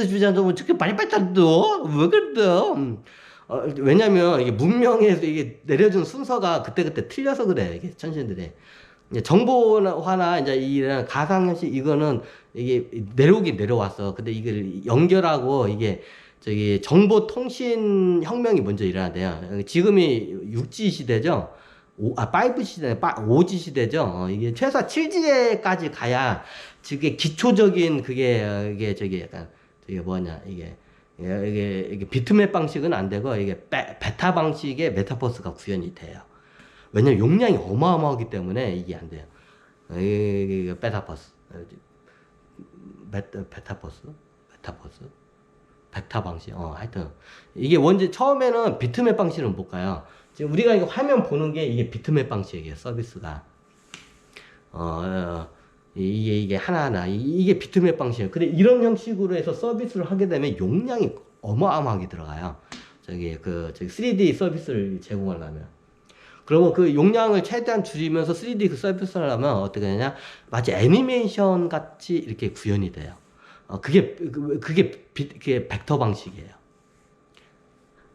서비스 주자도 저렇게 많이 뺐다도 왜 그래요? 음. 어, 왜냐면 이게 문명에서 이게 내려준 순서가 그때그때 틀려서 그래 이게 천신들이 이제 정보화나 이제 이런 가상현실 이거는 이게 내려오긴 내려왔어 근데 이걸 연결하고 이게 저기 정보 통신 혁명이 먼저 일어나대요 지금이 6G 시대죠 오, 아, 5 시대, 5G 시대죠. 어, 이게 최소 7G까지 가야, 저게 기초적인 그게, 어, 이게 저기 약간, 저게 뭐냐, 이게, 이게, 이게, 이게 비트맵 방식은 안 되고, 이게 베, 베타 방식의 메타버스가 구현이 돼요. 왜냐면 용량이 어마어마하기 때문에 이게 안 돼요. 어, 이게, 이게 베타버스. 어, 베타, 베타버스? 메타버스? 베타 방식. 어, 하여튼. 이게 원제, 처음에는 비트맵 방식은 못 가요. 지금 우리가 이거 화면 보는 게 이게 비트맵 방식이에요, 서비스가. 어, 어, 이게, 이게 하나하나. 이- 이게 비트맵 방식이에요. 근데 이런 형식으로 해서 서비스를 하게 되면 용량이 어마어마하게 들어가요. 저기, 그, 저기 3D 서비스를 제공하려면. 그러면 그 용량을 최대한 줄이면서 3D 그 서비스를 하면 어떻게 되냐? 마치 애니메이션 같이 이렇게 구현이 돼요. 어, 그게, 그- 그게, 비, 그게 벡터 방식이에요.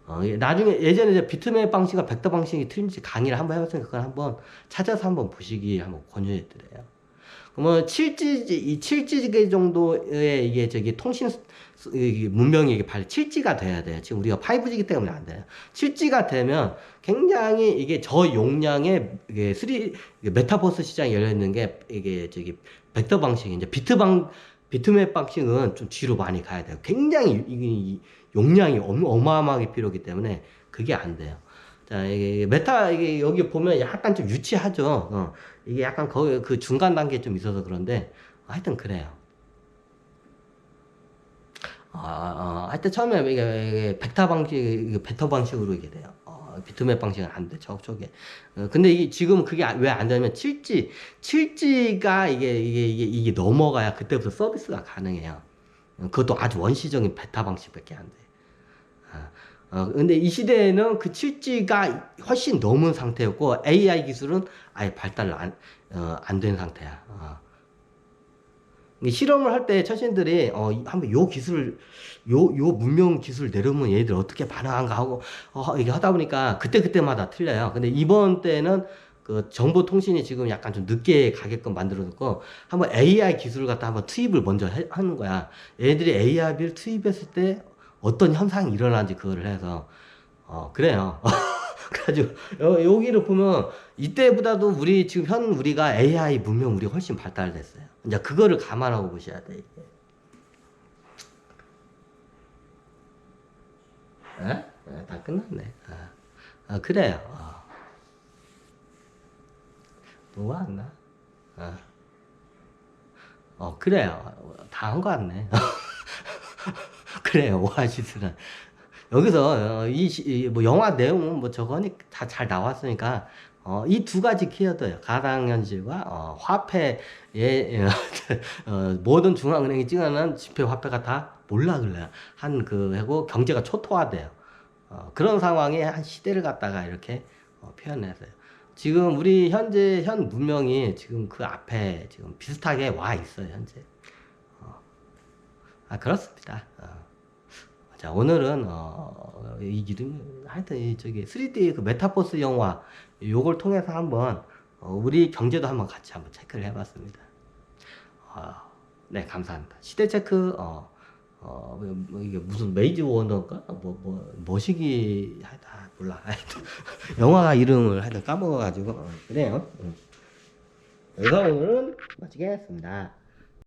어, 예, 나중에 예전에 이제 비트맵 방식과 벡터 방식이 틀린지 강의를 한번 해봤으니까 그걸 한번 찾아서 한번 보시기 한번 권유해 드려요. 그러면 7G, 이 7G 정도의 이게 저기 통신 문명이 이게 발 7G가 돼야 돼요. 지금 우리가 5G이기 때문에 안 돼요. 7G가 되면 굉장히 이게 저 용량의 이게 3 이게 메타버스 시장이 열려 있는 게 이게 저기 벡터 방식이 이제 비트 방 비트맵 방식은 좀 뒤로 많이 가야 돼요. 굉장히 이 용량이 어마- 어마어마하게 필요하기 때문에 그게 안 돼요. 자, 이게 메타, 이게 여기 보면 약간 좀 유치하죠. 어, 이게 약간 거기 그 중간 단계 좀 있어서 그런데 하여튼 그래요. 아, 아, 하여튼 처음에 이게, 이게 벡터 방식, 이게 베터 방식으로 이게 돼요. 어, 비트맵 방식은 안 돼, 저쪽에. 어, 근데 이게 지금 그게 왜 안 되냐면 7G, 7G가 이게, 이게, 이게, 이게 넘어가야 그때부터 서비스가 가능해요. 어, 그것도 아주 원시적인 베타 방식밖에 안 돼. 아, 어, 근데 이 시대에는 그 7G가 훨씬 넘은 상태였고, AI 기술은 아예 발달 안, 어, 안된 상태야. 어. 실험을 할때 처신들이 어 이- 한번 요 기술 요 요 문명 기술 내려오면 얘들 어떻게 반응한가 하고 어 이게 하다 보니까 그때 그때마다 틀려요. 근데 이번 때는 그 정보통신이 지금 약간 좀 늦게 가게끔 만들어 놓고 한번 AI 기술을 갖다 한번 투입을 먼저 해, 하는 거야. 얘들이 AI를 투입했을 때 어떤 현상이 일어나는지 그거를 해서 어 그래요. 그래가지고 여, 여기를 보면 이때보다도 우리 지금 현 우리가 AI 문명 우리 훨씬 발달됐어요. 이제 그거를 감안하고 보셔야 돼 이게. 에? 에, 다 끝났네. 아, 아 그래요. 어. 뭐가 안 나? 어. 어 그래요. 다 한 거 같네. 그래요 오아시스는 여기서 어, 이, 시- 이, 뭐 영화 내용은 뭐 저거니 다 잘 나왔으니까 어, 이 두 가지 키워드예요. 가상현실과 어, 화폐의 어, 모든 중앙은행이 찍어낸 지폐 화폐가 다 그래요. 한그 하고 경제가 초토화돼요. 어, 그런 상황에 한 시대를 갖다가 이렇게 어, 표현했어요. 지금 우리 현재 현 문명이 지금 그 앞에 지금 비슷하게 와 있어요 현재. 어, 아 그렇습니다. 어. 자 오늘은 어, 이 기름 하여튼 이 저기 3D 그 메타버스 영화 요걸 통해서 한번 어, 우리 경제도 한번 같이 한번 체크를 해봤습니다. 어, 네 감사합니다. 시대 체크 어, 어, 뭐, 뭐 이게 무슨 메이지 워너인가 뭐뭐 뭐시기 하여튼 아, 몰라 하여튼 영화 이름을 하여튼 까먹어가지고 어, 그래요. 응. 여기서 오늘은 마치겠습니다.